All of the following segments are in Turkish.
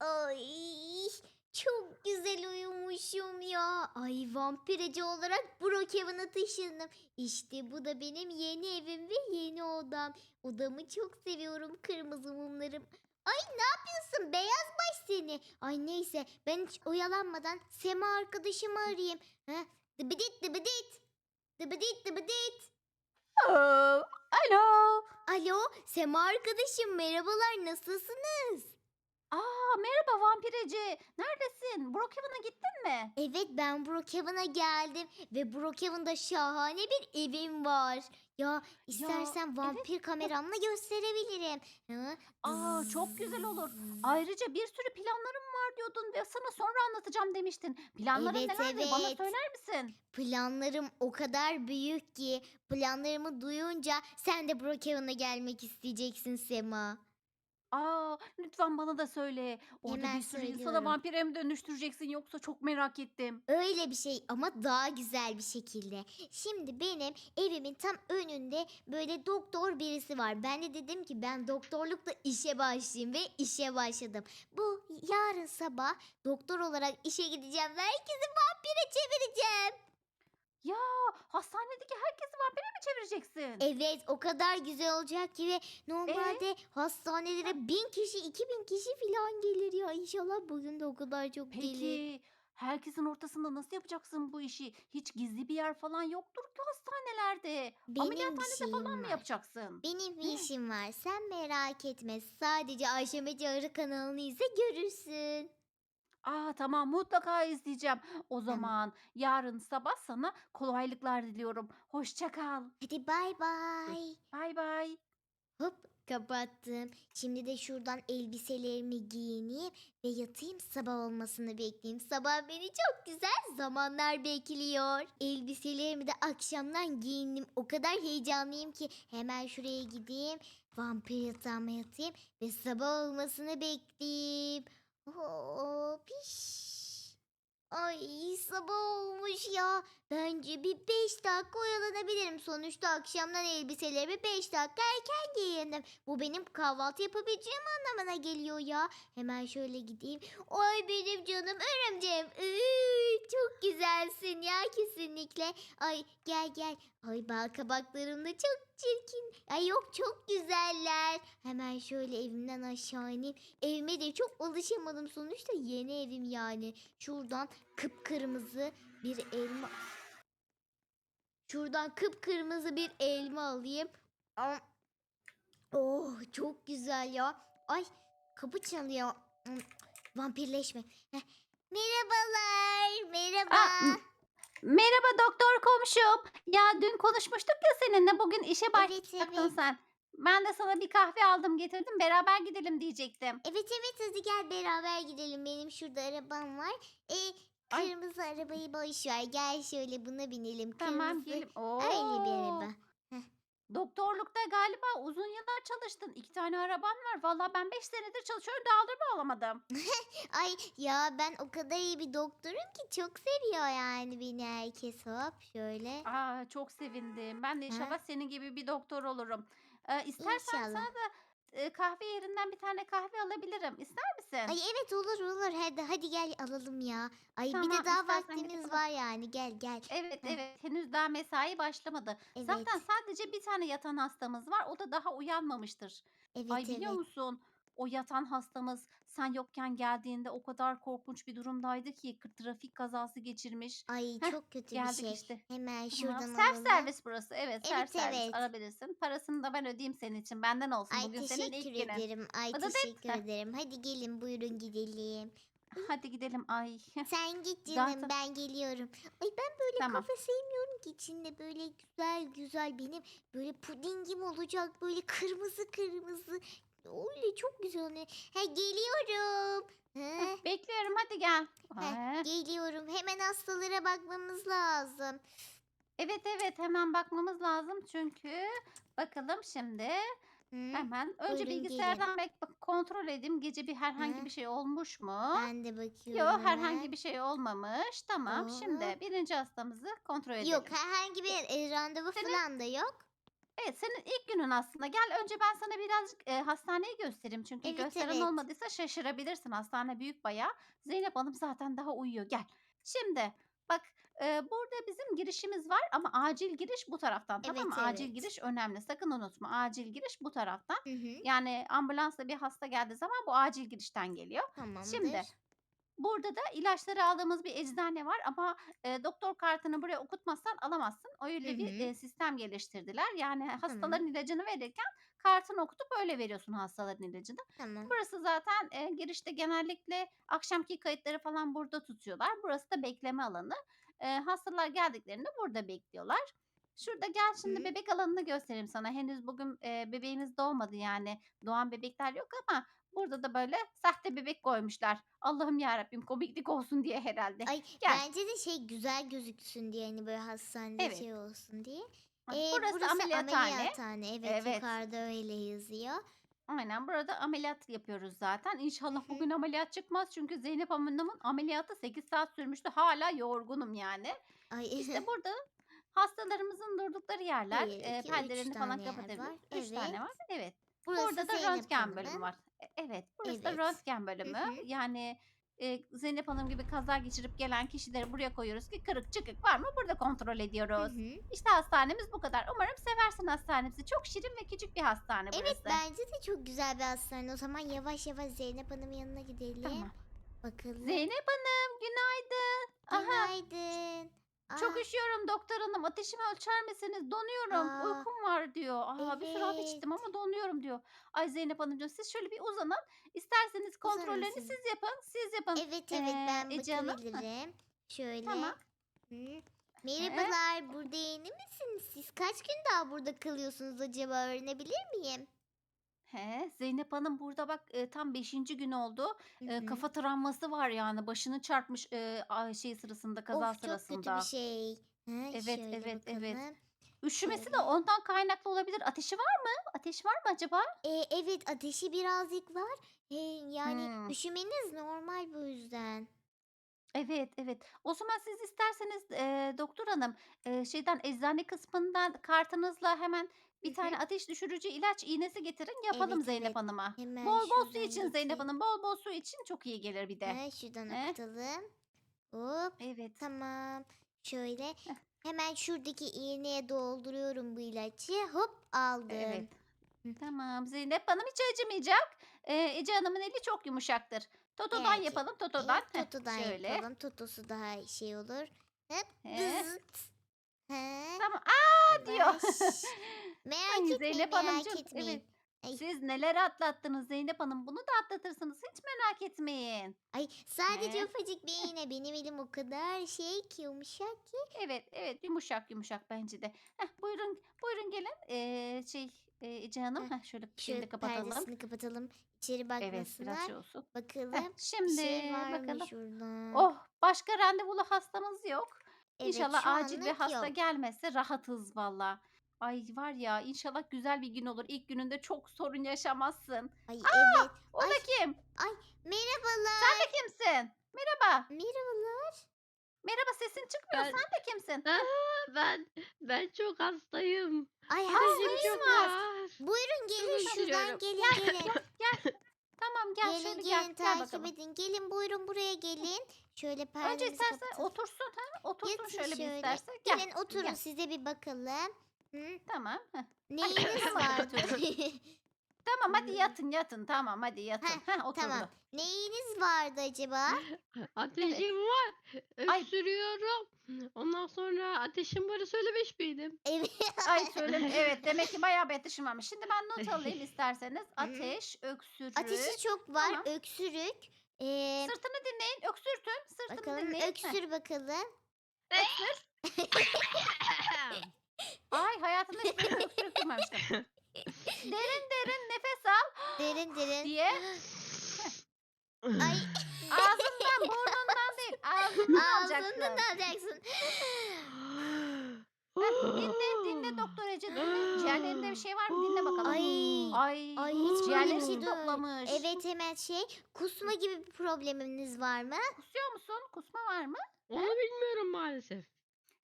Ay çok güzel uyumuşum ya. Ay vampireci olarak Brookhaven'a taşındım. İşte bu da benim yeni evim ve yeni odam. Odamı çok seviyorum kırmızı mumlarım. Ay ne yapıyorsun beyaz baş seni. Ay neyse ben hiç oyalanmadan Sema arkadaşımı arayayım. Ha? Dıbıdit dıbıdit. Dıbıdit dıbıdit. Alo. Alo. Alo Sema arkadaşım merhabalar nasılsınız? Aa merhaba vampireci. Neredesin? Brookhaven'a gittin mi? Evet ben Brookhaven'a geldim ve Brookhaven'da şahane bir evim var. Ya istersen vampir kameramla gösterebilirim. Ha? Aa çok güzel olur. Ayrıca bir sürü planlarım var diyordun ve sana sonra anlatacağım demiştin. Planların Evet, nelerdi? Bana evet. söyler misin? Planlarım o kadar büyük ki planlarımı duyunca sen de Brookhaven'a gelmek isteyeceksin Sema. Aa lütfen bana da söyle. Orada Hemen bir sürü insana söylüyorum. vampire mi dönüştüreceksin yoksa çok merak ettim. Öyle bir şey ama daha güzel bir şekilde. Şimdi benim evimin tam önünde böyle doktor birisi var. Ben de dedim ki ben doktorlukla işe başlayayım ve işe başladım. Bu yarın sabah doktor olarak işe gideceğim ve herkesi vampire çevireceğim. Ya hastanedeki herkesi vampire mi çevireceksin? Evet o kadar güzel olacak ki ve normalde hastanelere bin kişi iki bin kişi falan gelir ya. İnşallah bugün de o kadar çok gelir. Peki herkesin ortasında nasıl yapacaksın bu işi? Hiç gizli bir yer falan yoktur ki hastanelerde. Benim bir Ameliyathanede falan şeyim mı var. yapacaksın? Benim bir işim var. Sen merak etme. Sadece Ayşe Mece Arı kanalını izle görürsün. Aa tamam mutlaka izleyeceğim. O zaman yarın sabah sana kolaylıklar diliyorum. Hoşça kal. Hadi bay bay. Bay bay. Hop kapattım. Şimdi de şuradan elbiselerimi giyineyim ve yatayım sabah olmasını bekleyeyim. Sabah beni çok güzel zamanlar bekliyor. Elbiselerimi de akşamdan giyindim. O kadar heyecanlıyım ki hemen şuraya gideyim. Vampir yatağıma yatayım ve sabah olmasını bekleyeyim. Hop iş. Ay sabah olmuş ya. Bence bir 5 dakika oyalanabilirim. Sonuçta akşamdan elbiselerimi 5 dakika erken giyindim. Bu benim kahvaltı yapabileceğim anlamına geliyor ya. Hemen şöyle gideyim. Ay benim canım örümceğim. Iıı, çok güzelsin ya kesinlikle. Ay gel gel. Ay bal kabaklarım da çok çirkin. Ay yok çok güzeller. Hemen şöyle evimden aşağı ineyim. Evime de çok alışamadım. Sonuçta yeni evim yani. Şuradan kıpkırmızı bir elma. Şuradan kıpkırmızı bir elma alayım. Oh çok güzel ya. Ay kapı çalıyor. Hmm, Vampirleşme. Heh. Merhabalar. Merhaba. Aa, Merhaba doktor komşum. Ya dün konuşmuştuk ya seninle bugün işe Evet, başlayacaktın evet. sen. Ben de sana bir kahve aldım getirdim beraber gidelim diyecektim. Evet evet hadi gel beraber gidelim. Benim şurada arabam var. E, Ay. kırmızı arabayı boş ver. Gel şöyle buna binelim. Tamam Kırmızı gelin. öyle bir araba. Doktorlukta galiba uzun yıllar çalıştın. İki tane araban var. Vallahi ben beş senedir çalışıyorum dağılırma alamadım. Ay ya ben o kadar iyi bir doktorum ki çok seviyor yani beni herkes hop şöyle. Aa, çok sevindim. Ben de inşallah senin gibi bir doktor olurum. Ee, istersen İnşallah. sana da e, kahve yerinden bir tane kahve alabilirim. İster misin? Ay evet olur olur hadi hadi gel alalım ya. Ay bir Tamam, de daha istersen vaktimiz var yani gel gel. Evet Heh. evet henüz daha mesai başlamadı. Evet Zaten sadece bir tane yatan hastamız var. O da daha uyanmamıştır. evet Ay biliyor evet. musun? O yatan hastamız sen yokken geldiğinde o kadar korkunç bir durumdaydı ki kı- trafik kazası geçirmiş. Ay Heh, çok kötü bir geldik şey. işte. Hemen Tamam. şuradan Self alalım. servis burası. Evet, Evet self servis evet. alabilirsin. Parasını da ben ödeyeyim senin için. Benden olsun. Ay Bugün senin ilk teşekkür günün. ederim. Ay da teşekkür hep- ederim. Hadi gelin buyurun gidelim. Hadi gidelim. Ay. Sen git canım Zaten ben geliyorum. Ay ben böyle tamam. kafe sevmiyorum ki içinde böyle güzel güzel benim böyle pudingim olacak böyle kırmızı kırmızı. Öyle çok güzel. oluyor. Ha geliyorum. Ha, Bekliyorum. Hadi gel. ha, geliyorum. Hemen hastalara bakmamız lazım. Evet evet hemen bakmamız lazım çünkü bakalım şimdi Hı, hemen önce buyurun bilgisayardan bak, bak kontrol edeyim gece bir herhangi Hı, bir şey olmuş mu? ben de Yok bakıyorum herhangi hemen. bir şey olmamış. Tamam Oo. şimdi birinci hastamızı kontrol Yok edelim. herhangi bir e, randevu Senin falan da yok. Evet senin ilk günün aslında. Gel önce ben sana birazcık e, hastaneyi göstereyim. Çünkü Evet, gösteren evet. olmadıysa şaşırabilirsin. Hastane büyük bayağı. Zeynep Hanım zaten daha uyuyor. Gel. Şimdi bak e, burada bizim girişimiz var ama acil giriş bu taraftan. Tamam mı? Evet, Acil evet. giriş önemli. Sakın unutma. Acil giriş bu taraftan. Hı hı. Yani ambulansla bir hasta geldiği zaman bu acil girişten geliyor. Tamamdır. Burada da ilaçları aldığımız bir eczane var ama e, doktor kartını buraya okutmazsan alamazsın. Öyle Hı bir hı. sistem geliştirdiler. Yani hastaların ilacını verirken kartını okutup öyle veriyorsun hastaların ilacını. Tamam. Burası zaten e, girişte genellikle akşamki kayıtları falan burada tutuyorlar. Burası da bekleme alanı. E, hastalar geldiklerinde burada bekliyorlar. Şurada gel şimdi Hı. bebek alanını göstereyim sana. Henüz bugün e, bebeğiniz doğmadı yani. Doğan bebekler yok ama burada da böyle sahte bebek koymuşlar. Allah'ım ya Rabbim komiklik olsun diye herhalde. Ay Gel. bence de şey güzel gözüksün diye hani böyle hastanede Evet. şey olsun diye. Ee, burası, ameliyathane. Evet, Evet. yukarıda öyle yazıyor. Aynen burada ameliyat yapıyoruz zaten. İnşallah Hı hı. bugün ameliyat çıkmaz. Çünkü Zeynep Hanım'ın ameliyatı 8 saat sürmüştü. Hala yorgunum yani. Ay İşte burada hastalarımızın durdukları yerler. Bir, e, iki, üç perdelerini falan tane yer kapatabiliriz. var. 3 tane Evet. var. Evet. burası Burada da Zeynep röntgen Hanım'ın. bölümü var. E, Evet. Burası da Evet. röntgen bölümü. hı. Yani e, Zeynep Hanım gibi kaza geçirip gelen kişileri buraya koyuyoruz ki kırık çıkık var mı? Burada kontrol Hı ediyoruz. hı. İşte hastanemiz bu kadar. Umarım seversin hastanemizi. Çok şirin ve küçük bir hastane burası. Evet bence de çok güzel bir hastane. O zaman yavaş yavaş Zeynep Hanım'ın yanına gidelim. Tamam. Bakalım. Zeynep Hanım günaydın. Aha Günaydın. Çok Aa, üşüyorum doktor hanım. Ateşimi ölçer misiniz? Donuyorum. Aa, Uykum var diyor. Aa, bir sürü hap evet. içtim ama donuyorum diyor. Ay Zeynep Hanımcığım siz şöyle bir uzanın. İsterseniz kontrollerini siz. siz yapın. Siz yapın. Evet evet ben Ee, Ece Hanım. bakabilirim. Şöyle. Tamam. Hı. Merhabalar burada yeni misiniz? Siz kaç gün daha burada kalıyorsunuz acaba öğrenebilir miyim? He, Zeynep Hanım burada bak e, tam 5. gün oldu. Hı hı. kafa travması var yani. Başını çarpmış e, a- şey sırasında kaza of çok sırasında. kötü bir şey. Ha, Evet, şöyle evet, evet. bakalım. Üşümesi de Şöyle. ondan kaynaklı olabilir. Ateşi var mı? Ateş var mı acaba? Ee, evet ateşi birazcık var. Ee, yani Hmm. üşümeniz normal bu yüzden. Evet, evet. O zaman siz isterseniz eee, doktor hanım eee, şeyden eczane kısmından kartınızla hemen Hı bir hı. tane ateş düşürücü ilaç iğnesi getirin yapalım Evet Zeynep evet. Hanım'a. Hemen Bol bol su şuradan için Zeynep. Hanım. Bol bol su için çok iyi gelir bir de. Ha, şuradan He? akıtalım. Hop Evet. tamam. Şöyle hemen şuradaki iğneye dolduruyorum bu ilacı. Hop aldım. Evet. Hı. Tamam Zeynep Hanım hiç acımayacak. Eee, Ece Hanım'ın eli çok yumuşaktır. Toto'dan Evet. yapalım Toto'dan. Evet, Heh, Toto'dan şöyle. yapalım. Toto'su daha şey olur. Hop He. Tamam. Aa diyor. Yavaş. Merak Ay etmeyin Zeynep merak Hanımcığım etmeyin. evet. Ay, Siz neler atlattınız Zeynep Hanım. Bunu da atlatırsınız. Hiç merak etmeyin. ay sadece He. ufacık bir iğne. Benim elim o kadar şey ki yumuşak ki. Evet, evet yumuşak yumuşak bence de. Heh, buyurun, buyurun gelin. Ee, şey e, Ece Hanım, Heh, heh, şöyle şimdi kapatalım. perdesini kapatalım. İçeri Evet, biraz bakmasınlar. şey olsun. Heh, Bakalım. Bir şimdi şey var mı bakalım. şuradan? Oh, başka randevulu hastamız yok. Evet İnşallah şu acil bir anlık hasta yok. gelmezse rahatız valla. Ay var ya inşallah güzel bir gün olur. İlk gününde çok sorun yaşamazsın. Ay evet. O Ay da kim? ay merhabalar. Sen de kimsin? Merhaba. Merhabalar. Merhaba sesin çıkmıyor. Ben Sen de kimsin? Ben ben çok hastayım. Ay hastayım. çok var. var. Buyurun gelin Çok şuradan üşüyorum. gelin gelin. Gel. Tamam gel gelin şöyle gelin gel. Gel takip bakalım. edin. Gelin buyurun buraya gelin. Şöyle Önce perdemizi istersen kapatalım. otursun ha. Otursun Yatın şöyle bir şöyle. istersen. Gel. Gelin oturun Gel. size bir bakalım. Hı? Tamam. heh. Neyiniz Tamam, vardı? Tamam hadi yatın yatın. Tamam hadi yatın. Heh, Heh, oturdu. tamam. Neyiniz vardı acaba? Ateşim var. Ay. Öksürüyorum. Ondan sonra ateşim varı söylemiş miydim? Evet. Ay söyle. Evet demek ki bayağı bir ateşim varmış. Şimdi ben not alayım isterseniz. Ateş, öksürük. Ateşi çok var. Tamam. Öksürük. Ee, Sırtını dinleyin. Öksürtün. Sırtını bakalım dinleyin. Heh. öksür bakalım. Ay hayatımda hiç böyle öksürük duymamıştım. derin derin nefes al Derin derin. diye. Ay Ağzından burnundan değil. Ağzından alacaksın. ağzından alacaksın. Dinle dinle doktor Ece dinle. Ciğerlerinde bir şey var mı? Dinle bakalım. Ay. Ay, Ay hiç böyle bir ciğerlerini şey duymadım. toplamış. Evet hemen şey kusma gibi bir probleminiz var mı? Kusuyor musun? Kusma var mı? Onu bilmiyorum maalesef.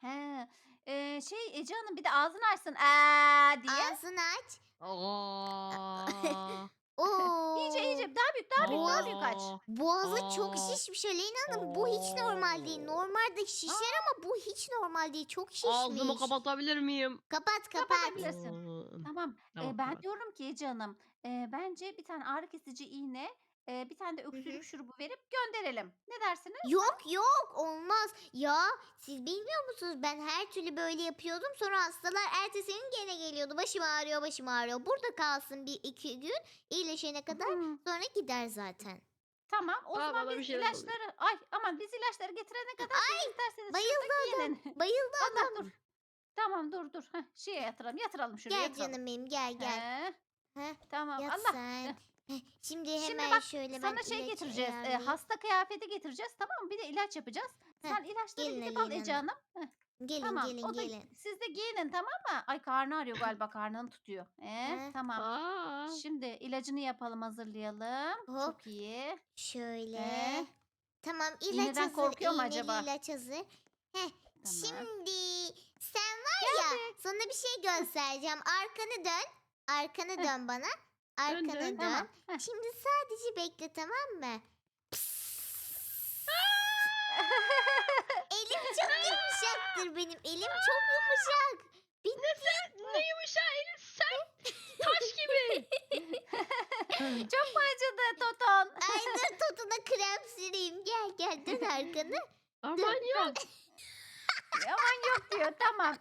He. Ee, şey Ece Hanım bir de ağzını açsın. Aa diye. Ağzını aç. Aa. Oo. İyice iyice daha büyük daha büyük daha büyük aç. Boğazı çok Aa. şişmiş Aleyna Hanım. Bu hiç normal değil. Normalde şişer ama bu hiç normal değil. Çok şişmiş. Ağzımı kapatabilir miyim? Kapat kapat. Kapatabilirsin. Tamam. Ee, Tamam, ben kapat. diyorum ki Ece Hanım e, bence bir tane ağrı kesici iğne e, bir tane de öksürük şurubu verip gönderelim. Ne dersiniz? Yok yok olmaz. Ya siz bilmiyor musunuz? Ben her türlü böyle yapıyordum. Sonra hastalar ertesi gün gene geliyordu. Başım ağrıyor başım ağrıyor. Burada kalsın bir iki gün. iyileşene kadar. Hmm, Sonra gider zaten. Tamam o Aa, zaman bana bir biz şeyler oluyor. ilaçları ay aman biz ilaçları getirene kadar siz isterseniz bayıldı şurada giyinin. Bayıldı Allah dur. Tamam dur dur. Heh, şeye yatıralım yatıralım şuraya Gel yatıralım. canım benim gel gel. He, Heh, tamam yat Allah. sen. Şimdi Şimdi hemen bak, şöyle ben Sana şey ilacı getireceğiz. e, ayarlayayım. hasta kıyafeti getireceğiz tamam mı? Bir de ilaç yapacağız. Heh, Sen ilaçları gelin gidip al Ece Hanım. Heh, Gelin tamam. gelin o da, gelin. siz de giyinin tamam mı? Ay karnı ağrıyor galiba karnını tutuyor. Ee, Heh. tamam. Aa. Şimdi ilacını yapalım hazırlayalım. Hop. Çok iyi. Şöyle. Ee, Tamam ilaç iğneden hazır. korkuyor mu iğneli acaba? ilaç hazır. Heh, Tamam. Şimdi sen var ya sana bir şey göstereceğim. Arkanı dön. Arkanı Heh. dön bana. Arkanı dön. dön. Tamam. Heh. Şimdi sadece bekle tamam mı? Elim çok yumuşaktır benim. Elim çok yumuşak. Ne yumuşak elin sen. Taş gibi. Çok mu acıdı Toton? Ay dur totuna krem süreyim. Gel gel dön arkanı. Aman yok. Aman yok diyor. Tamam.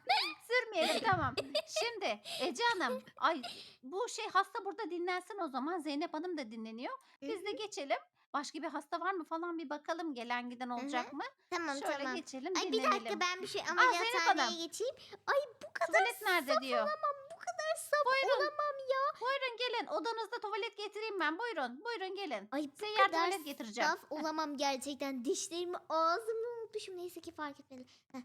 Sürmeyelim tamam. Şimdi Ece Hanım. Ay bu şey hasta burada dinlensin o zaman. Zeynep Hanım da dinleniyor. Biz de geçelim. Başka bir hasta var mı falan bir bakalım gelen giden olacak mı? Tamam Şöyle tamam. geçelim Ay bir dinlenelim. dakika ben bir şey Zeynep ameliyathaneye Hanım. geçeyim. Ay bu kadar Tuvalet nerede saf diyor. olamam. Bu kadar saf Buyurun. olamam ya. Buyurun gelin odanızda tuvalet getireyim ben. Buyurun buyurun gelin. Ay bu Seyyar kadar tuvalet getireceğim. saf olamam gerçekten. Dişlerimi ağzımı unutmuşum. Neyse ki fark etmedi. Heh.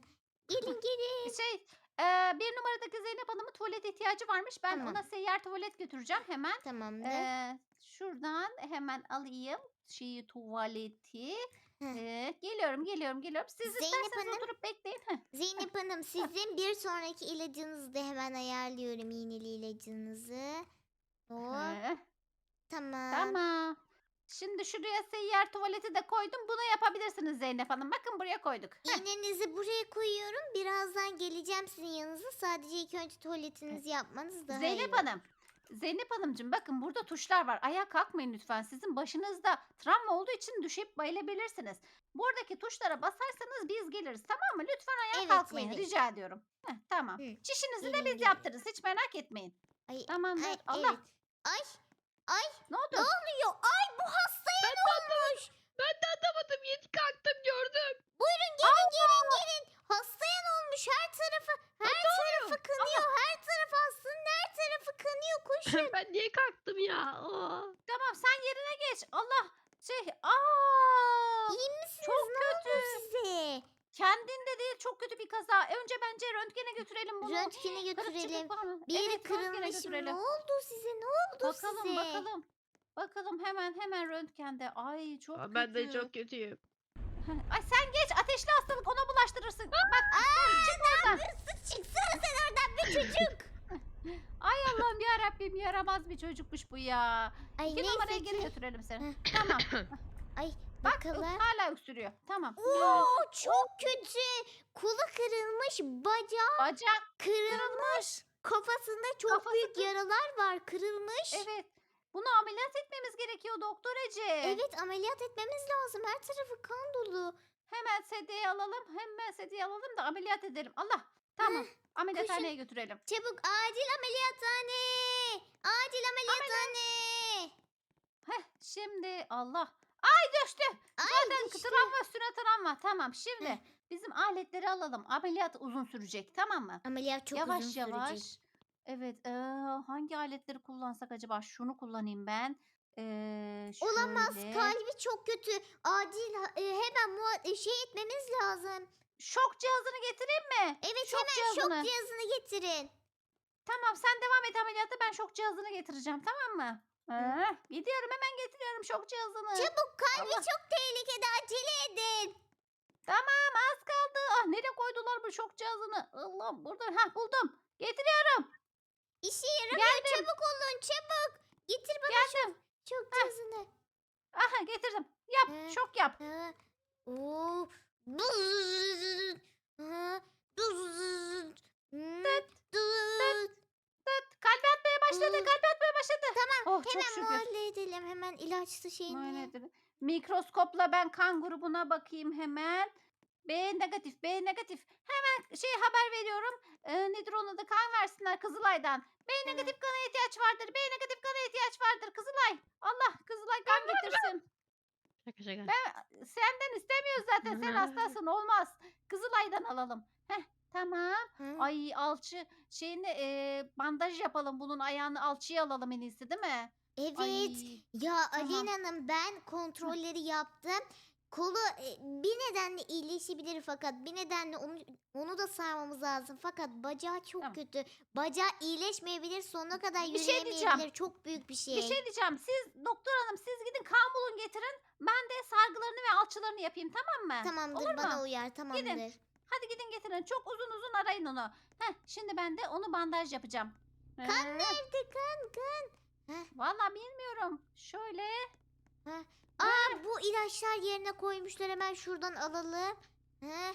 Gelin gelin. Şey e, bir numaradaki Zeynep Hanım'ın tuvalet ihtiyacı varmış. Ben Tamam. ona seyyar tuvalet götüreceğim hemen. Tamamdır. Ee, şuradan hemen alayım şeyi tuvaleti. Heh. Ee, geliyorum geliyorum geliyorum. Siz Zeynep isterseniz Hanım. oturup bekleyin. Heh, Zeynep Hanım sizin bir sonraki ilacınızı da hemen ayarlıyorum. iğneli ilacınızı. Ee, Tamam. tamam. Şimdi şuraya seyyar tuvaleti de koydum. Bunu yapabilirsiniz Zeynep Hanım. Bakın buraya koyduk. Heh, İğnenizi buraya koyuyorum. Birazdan geleceğim sizin yanınıza. Sadece ilk önce tuvaletinizi yapmanız daha Zeynep iyi. Hanım. Zeynep Hanımcığım bakın burada tuşlar var. Ayağa kalkmayın lütfen. Sizin başınızda travma olduğu için düşüp bayılabilirsiniz. Buradaki tuşlara basarsanız biz geliriz tamam mı? Lütfen ayağa Evet, kalkmayın evet. rica ediyorum. Heh, tamam. Hı. Çişinizi de biz gelin. yaptırırız. Hiç merak etmeyin. Ay, Tamamdır. ay, Allah. evet. Ay. Ay. Ne oldu? Ne oluyor? Ay bu hastaya ne olmuş? Ben de anlamadım. Yedi kalktım gördüm. Buyurun gelin gelin gelin. Hastaya ne olmuş? Her tarafı her tarafı kanıyor. Her tarafı hastanın her tarafı kanıyor. Koşun. ben niye kalktım ya? Aa. Tamam sen yerine geç. Allah. Şey. Aa. İyi misiniz? Çok ne oldu kötü. size? Kendinde değil çok kötü bir kaza. Önce bence röntgene götürelim bunu. Röntgene götürelim. Bir yeri Evet, kırılmış. Ne oldu size? Ne oldu Bakalım size? bakalım. Bakalım hemen hemen röntgende. Ay çok Aa, kötü. Ben de çok kötüyüm. Ay sen geç ateşli hastalık ona bulaştırırsın. Bak çık oradan. Çıksana sen oradan bir çocuk. Ay Allah'ım ya Rabbim yaramaz bir çocukmuş bu ya. Ay İki numaraya geri götürelim seni. Tamam. Ay Bak bakalım. hala öksürüyor. Tamam. Oo çok kötü. Kolu kırılmış, bacağı Bacak kırılmış. Kafasında çok Kafası büyük kır- yaralar var, kırılmış. evet. Bunu ameliyat etmemiz gerekiyor doktor Ece. Evet, ameliyat etmemiz lazım. Her tarafı kan dolu. Hemen sedyeyi alalım. Hemen sedyeyi alalım da ameliyat edelim. Allah. Tamam. Ameliyathaneye götürelim. Çabuk acil ameliyathane. Acil ameliyathane. Heh, şimdi Allah. Ay düştü. Ay Zaten düştü. travma üstüne travma. Tamam şimdi bizim aletleri alalım. Ameliyat uzun sürecek tamam mı? Ameliyat çok yavaş uzun yavaş. sürecek. Evet. eee, hangi aletleri kullansak acaba? Şunu kullanayım ben. Olamaz, şöyle. kalbi çok kötü. Acil e, hemen e, şey etmemiz lazım. Şok cihazını getireyim mi? Evet, Şok hemen cihazını. şok cihazını getirin. Tamam sen devam et ameliyata ben şok cihazını getireceğim tamam mı? Ee, gidiyorum hemen getiriyorum şok cihazını. Çabuk kalbi Allah. çok tehlikede acele edin. Tamam az kaldı. Ah nereye koydular bu şok cihazını? Allah burada. Ha buldum. Getiriyorum. İşe yaramıyor çabuk olun çabuk. Getir bana Geldim. çok cihazını. Aha getirdim. Yap. Ee, Şok yap. Ha. Oo. Ha. Kalp atmaya başladı. Hı. Kalp atmaya başladı. Tamam. Oh çok Hemen şükür. muayene edelim. Hemen ilaçlı şeyini. Muayene edelim. Mikroskopla ben kan grubuna bakayım hemen. B negatif, B negatif. Hemen şey haber veriyorum. Ee, nedir onun adı? Kan versinler Kızılay'dan. B negatif kana ihtiyaç vardır. B negatif kana ihtiyaç vardır. Kızılay. Allah Kızılay kan getirsin. Şaka şaka. Ben senden istemiyoruz zaten. Sen hastasın. Olmaz. Kızılay'dan alalım. Heh, tamam. Ha. Ay alçı şeyini e, bandaj yapalım. Bunun ayağını alçıya alalım en iyisi değil mi? Evet. Ay, Ya Tamam. Hanım ben kontrolleri yaptım. Kolu e, bir nedenle iyileşebilir fakat bir nedenle onu onu da sarmamız lazım. Fakat bacağı çok Tamam. kötü. Bacağı iyileşmeyebilir sonuna kadar Bir şey yürüyemeyebilir. çok büyük bir şey. Bir şey diyeceğim. Siz doktor hanım siz gidin kan bulun getirin. Ben de sargılarını ve alçılarını yapayım tamam mı? Tamamdır Olur bana mu? uyar tamamdır. Hadi gidin getirin. Çok uzun uzun arayın onu. Heh, şimdi ben de onu bandaj yapacağım. Kan Ee, nerede kan kan? Vallahi bilmiyorum. Şöyle. Aa bu ilaçlar yerine koymuşlar hemen şuradan alalım. Heh.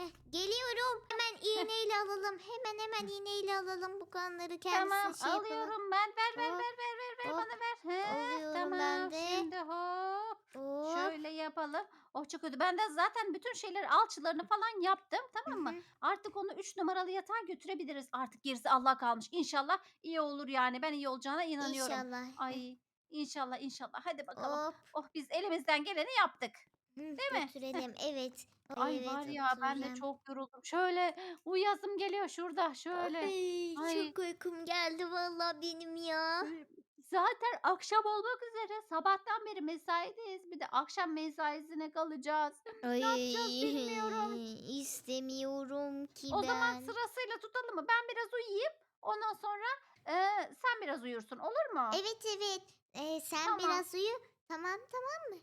Heh, geliyorum. Hemen iğneyle alalım. Hemen hemen iğneyle alalım bu kanları kendisi tamam şey yapalım. alıyorum ben. Ver ver Hop, ver ver ver ver hop. bana ver. He, Alıyorum tamam. ben de. Şimdi hop. Hop. Şöyle yapalım. Oh çok kötü. Ben de zaten bütün şeyleri alçılarını falan yaptım. Tamam mı? Hı hı. Artık onu 3 numaralı yatağa götürebiliriz. Artık gerisi Allah kalmış. İnşallah iyi olur yani. Ben iyi olacağına inanıyorum. İnşallah. Ay inşallah inşallah. Hadi bakalım. Hop. Oh biz elimizden geleni yaptık. Değil mi? Götürelim. Evet. Ay evet, var ya ben de oturacağım. çok yoruldum. Şöyle uyuyasım geliyor şurada şöyle. Ay, Ay. Çok uykum geldi vallahi benim ya. Zaten akşam olmak üzere. Sabahtan beri mesaideyiz. Bir de akşam mesaisine kalacağız. Ay, yapacağız bilmiyorum. İstemiyorum ki O ben. zaman sırasıyla tutalım mı? Ben biraz uyuyayım. Ondan sonra e, sen biraz uyursun. Olur mu? Evet evet. Ee, sen Tamam. biraz uyu. Tamam tamam.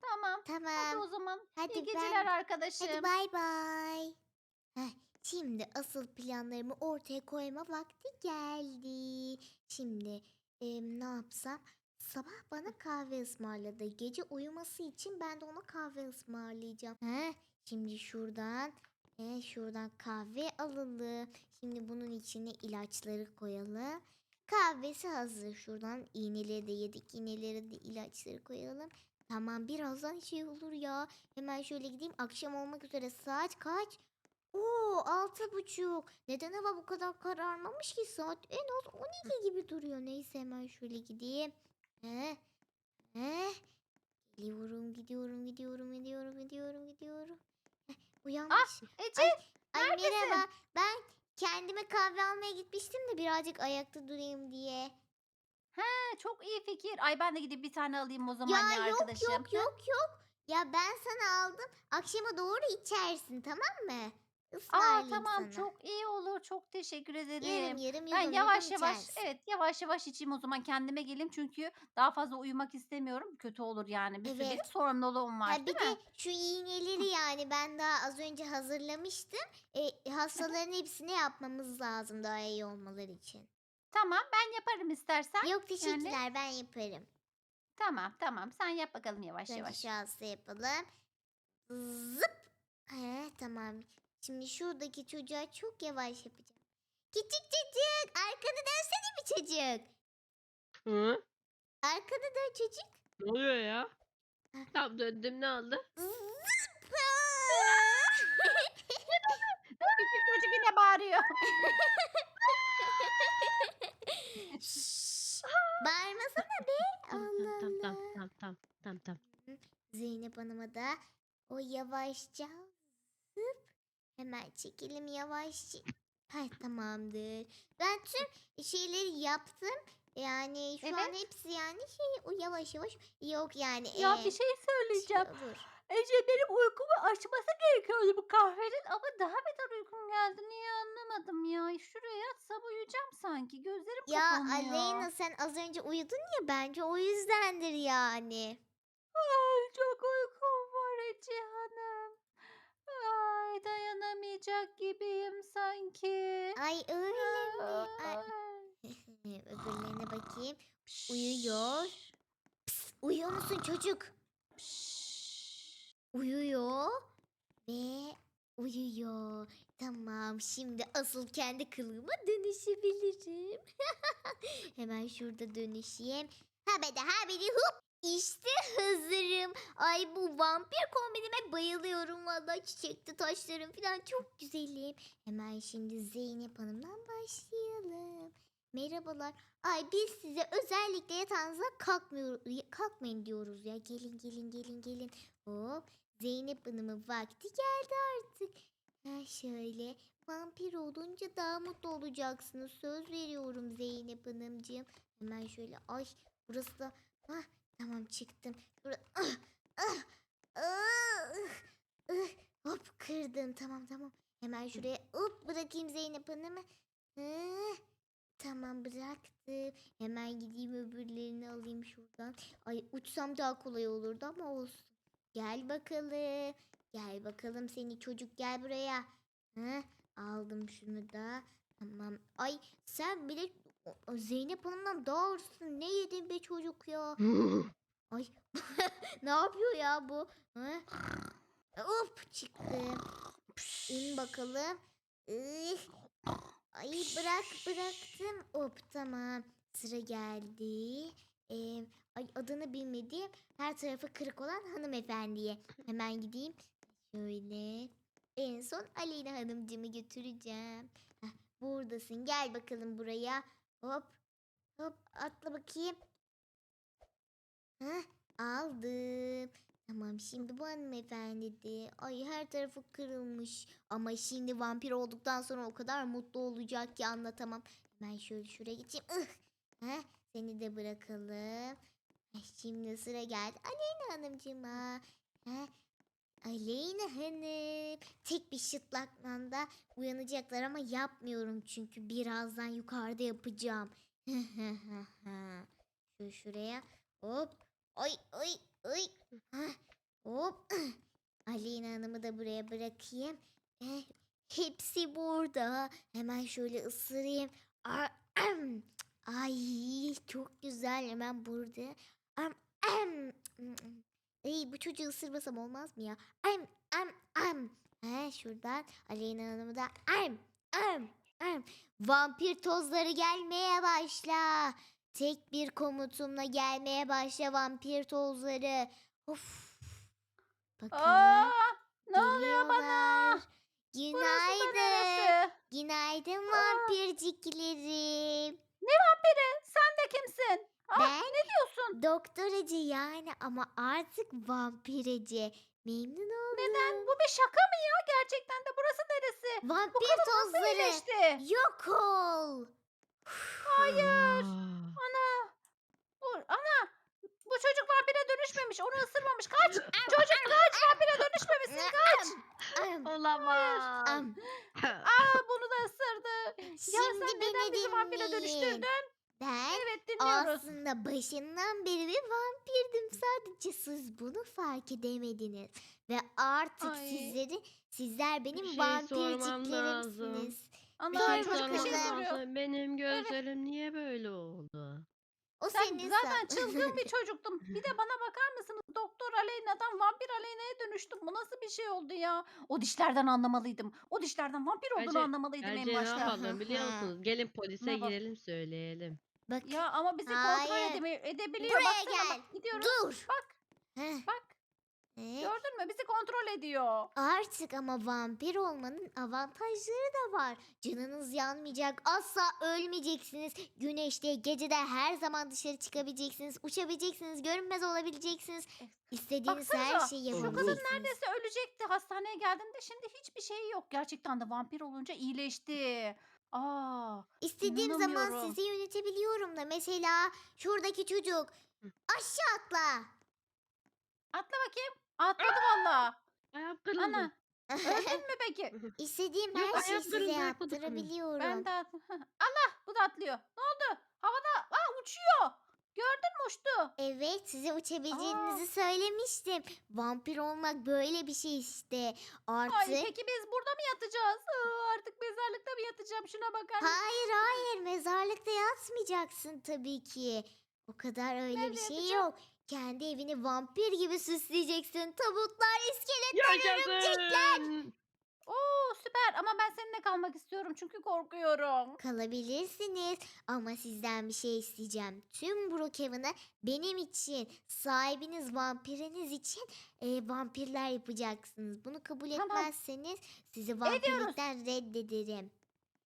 Tamam. Hadi Tamam. o zaman. Hadi İyi ben- geceler arkadaşım. Hadi bay bay. Heh, Şimdi asıl planlarımı ortaya koyma vakti geldi. Şimdi em, ne yapsam? Sabah bana kahve ısmarladı. Gece uyuması için ben de ona kahve ısmarlayacağım. Heh, şimdi şuradan e, şuradan kahve alalım. Şimdi bunun içine ilaçları koyalım. Kahvesi hazır. Şuradan iğneleri de yedik. İğneleri de ilaçları koyalım. Tamam birazdan şey olur ya. Hemen şöyle gideyim. Akşam olmak üzere. Saat kaç? Oo altı buçuk. Neden hava bu kadar kararmamış ki? Saat en az 12 gibi duruyor. Neyse hemen şöyle gideyim. He? He? Gidiyorum, gidiyorum, gidiyorum, gidiyorum, gidiyorum, gidiyorum. Heh, uyanmış. Ece Ay, ay neredesin? merhaba. Ben kendime kahve almaya gitmiştim de birazcık ayakta durayım diye. He, çok iyi fikir. Ay ben de gidip bir tane alayım o zaman Ya ya yok arkadaşım. yok yok yok. Ya ben sana aldım. Akşama doğru içersin tamam mı? Aa Ismarlayayım tamam sana. çok iyi olur. Çok teşekkür ederim. Yarım yarım Ben yudum yavaş yudum yavaş içersin. evet yavaş yavaş içeyim o zaman kendime geleyim çünkü daha fazla uyumak istemiyorum. Kötü olur yani. Bir sürü Evet. benim sorumluluğum var Ha, bir değil de mi? şu iğneleri yani ben daha az önce hazırlamıştım. E, hastaların hepsini yapmamız lazım daha iyi olmaları için. Tamam ben yaparım istersen. Yok teşekkürler ben yaparım. Tamam tamam sen yap bakalım yavaş Önce yavaş. şu hasta yapalım. Zıp. He, tamam. Şimdi şuradaki çocuğa çok yavaş yapacağım. Küçük çocuk arkanı dönsene bir çocuk. Hı? Arkanı dön çocuk. Ne oluyor ya? Tamam döndüm ne oldu? Zıp. Küçük çocuk yine bağırıyor. Bağırmasana be. Tamam Allah tamam tamam Allah. tamam tamam tamam tamam. Zeynep Hanım'a da o yavaşça zıp. Hemen çekelim yavaşça. Hay tamamdır. Ben tüm şeyleri yaptım. Yani şu an Evet. hepsi yani şey o yavaş yavaş yok yani. ya ee, bir şey söyleyeceğim. olur. Ece benim uykumu açması gerekiyordu bu kahvenin ama daha beter uykum geldi. Niye anlamadım ya. Şuraya atsam uyuyacağım sanki. Gözlerim ya, kapanıyor. Ya Aleyna sen az önce uyudun ya bence o yüzdendir yani. Ay çok uykum var Ece Hanım. Ay dayanamayacak gibiyim sanki. Ay öyle Aa. mi? Ay. Öbürlerine bakayım. Uyuyor. Pıs, uyuyor musun çocuk? Uyuyor ve uyuyor. Tamam şimdi asıl kendi kılığıma dönüşebilirim. Hemen şurada dönüşeyim. Habede habede hup. İşte hazırım. Ay bu vampir kombinime bayılıyorum valla. Çiçekli taşlarım falan çok güzelim. Hemen şimdi Zeynep Hanım'dan başlayalım. Merhabalar. Ay biz size özellikle yatağınıza kalkmıyor, kalkmayın diyoruz ya. Gelin gelin gelin gelin. Hop. Zeynep Hanım'ın vakti geldi artık. Ha şöyle. Vampir olunca daha mutlu olacaksınız. Söz veriyorum Zeynep Hanımcığım. Hemen şöyle. Ay burası da. Ah, tamam çıktım. Şurada. Ah, ah, ah, ah. Hop kırdım. Tamam tamam. Hemen şuraya hop bırakayım Zeynep Hanım'ı. Hı, Tamam bıraktım. Hemen gideyim öbürlerini alayım şuradan. Ay uçsam daha kolay olurdu ama olsun. Gel bakalım. Gel bakalım seni çocuk gel buraya. Hı, aldım şunu da. Tamam. Ay sen bile Zeynep Hanım'dan daha ağırsın. Ne yedin be çocuk ya? Ay ne yapıyor ya bu? Hı? Hop çıktım. İn bakalım. Ay bırak bıraktım. Hop tamam. Sıra geldi. Ay adını bilmediğim her tarafı kırık olan hanımefendiye. Hemen gideyim. Şöyle. En son Aleyna Hanımcığımı götüreceğim. Heh, buradasın. Gel bakalım buraya. Hop. Hop atla bakayım. Heh, aldım. Tamam şimdi bu hanımefendi de ay her tarafı kırılmış ama şimdi vampir olduktan sonra o kadar mutlu olacak ki anlatamam. Hemen şöyle şuraya geçeyim. Ih! Heh, seni de bırakalım. Şimdi sıra geldi Aleyna Hanımcığıma. Heh, Aleyna Hanım. Tek bir şıtlakmanda uyanacaklar ama yapmıyorum çünkü birazdan yukarıda yapacağım. Şu şuraya hop. Ay ay ay. Hah, Hop. Aleyna Hanım'ı da buraya bırakayım. Eh, hepsi burada. Hemen şöyle ısırayım. Ar-. Ay çok güzel hemen burada. Am, am. Ay bu çocuğu ısırmasam olmaz mı ya? Am am am. He şuradan Aleyna Hanım'ı da am am am. Vampir tozları gelmeye başla. Tek bir komutumla gelmeye başla vampir tozları. Of. Bakalım. Aa, ne oluyor bana? Günaydın. Günaydın Aa. Vampirciklerim. Vampiri sen de kimsin? Aa, Ben ne diyorsun? Doktor Ece yani ama artık vampir Ece. Memnun oldum. Neden? Bu bir şaka mı ya? Gerçekten de burası neresi? Bu Vampir kadın nasıl tozları. iyileşti? Yok ol. Hayır. Ana. Bu, ana. Bu çocuk dönüşmemiş. Onu ısırmamış. Kaç. çocuk kaç. Vampire dönüşmemişsin. Kaç. Am, Olamaz. am. Aa bunu da ısırdı. Ya Şimdi sen neden beni bizi vampire dinleyin. dönüştürdün? Ben Evet dinliyoruz. aslında başından beri bir vampirdim. Sadece siz bunu fark edemediniz. Ve artık Ay. sizleri sizler benim şey sormam vampirciklerimsiniz. Ana çocuk bir şey soruyor. Benim gözlerim niye böyle oldu? O Sen senin zaten sa- çılgın bir çocuktun. Bir de bana bakar mısınız? Doktor Aleyna'dan vampir Aleyna'ya dönüştüm. Bu nasıl bir şey oldu ya? O dişlerden anlamalıydım. O dişlerden vampir olduğunu Bence- anlamalıydım en Bence ne başta. yapalım biliyor musunuz? Gelin Ne polise yapalım? girelim söyleyelim. Bak Ya ama bizi kontrol Hayır. edemi- edebiliyor. Buraya Baksana gel. bak gidiyoruz. dur. Bak Heh, bak eh. gördün mü? Bizi kontrol ediyor. Artık ama vampir olmanın avantajları da var. Canınız yanmayacak, asla ölmeyeceksiniz. Güneşte, gecede her zaman dışarı çıkabileceksiniz, uçabileceksiniz, görünmez olabileceksiniz. İstediğiniz her Baksanıza, şeyi şu kızın yapabileceksiniz. Neredeyse ölecekti hastaneye geldiğinde. Şimdi hiçbir şey yok. Gerçekten de vampir olunca iyileşti. Aa, İstediğim zaman İnanamıyorum. sizi yönetebiliyorum da. Mesela şuradaki çocuk aşağı atla. atla bakayım. Atladı valla. Ayağım kırıldı. Ana öldün mü peki? İstediğim Yok, her şeyi size senin. yaptırabiliyorum. Ben de at- Allah bu da atlıyor. Ne oldu? Havada aa, uçuyor. Gördün mü uçtu? Evet size uçabileceğinizi söylemiştim. Vampir olmak böyle bir şey işte. Artık Ay peki biz burada mı yatacağız? Aa, artık mezarlıkta mı yatacağım? Şuna bakar mısın? Hayır hayır mezarlıkta yatmayacaksın tabii ki. O kadar öyle Nerede bir şey yatacağım? yok. Kendi evini vampir gibi süsleyeceksin. Tabutlar, iskeletler, örümcekler. Yaşasın. Oo süper ama ben seninle kalmak istiyorum çünkü korkuyorum. Kalabilirsiniz ama sizden bir şey isteyeceğim. Tüm Brookhaven'ı benim için, sahibiniz vampiriniz için e, vampirler yapacaksınız. Bunu kabul Tamam. etmezseniz sizi vampirlikten reddederim.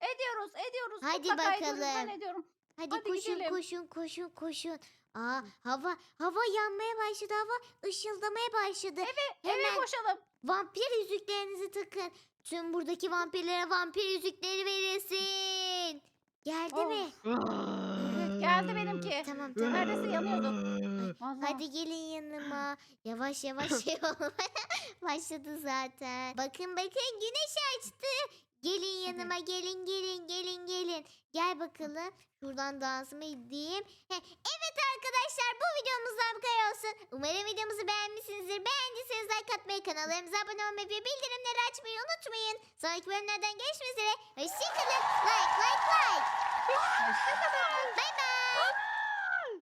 Ediyoruz ediyoruz. Hadi Mutlaka ediyoruz, ben bakalım. ediyorum. Hadi, Hadi koşun gidelim. koşun koşun koşun. Aa hava hava yanmaya başladı hava ışıldamaya başladı. Hemen Eve koşalım. vampir yüzüklerinizi takın. Tüm buradaki vampirlere vampir yüzükleri verilsin. Geldi Oh. mi? Geldi benimki. Tamam tamam. Neredeyse yanıyordum. Vallahi. Hadi gelin yanıma. Yavaş yavaş şey olmaya başladı zaten. Bakın bakın güneş açtı. Gelin yanıma gelin gelin gelin gelin. Gel bakalım. Şuradan dansımı edeyim. Evet arkadaşlar bu videomuzdan bu kadar olsun. Umarım videomuzu beğenmişsinizdir. Beğendiyseniz like atmayı, kanallarımıza abone olmayı ve bildirimleri açmayı unutmayın. Sonraki bölümlerden görüşmek üzere. Hoşçakalın. Like like like. Hoşçakalın. Bye bye.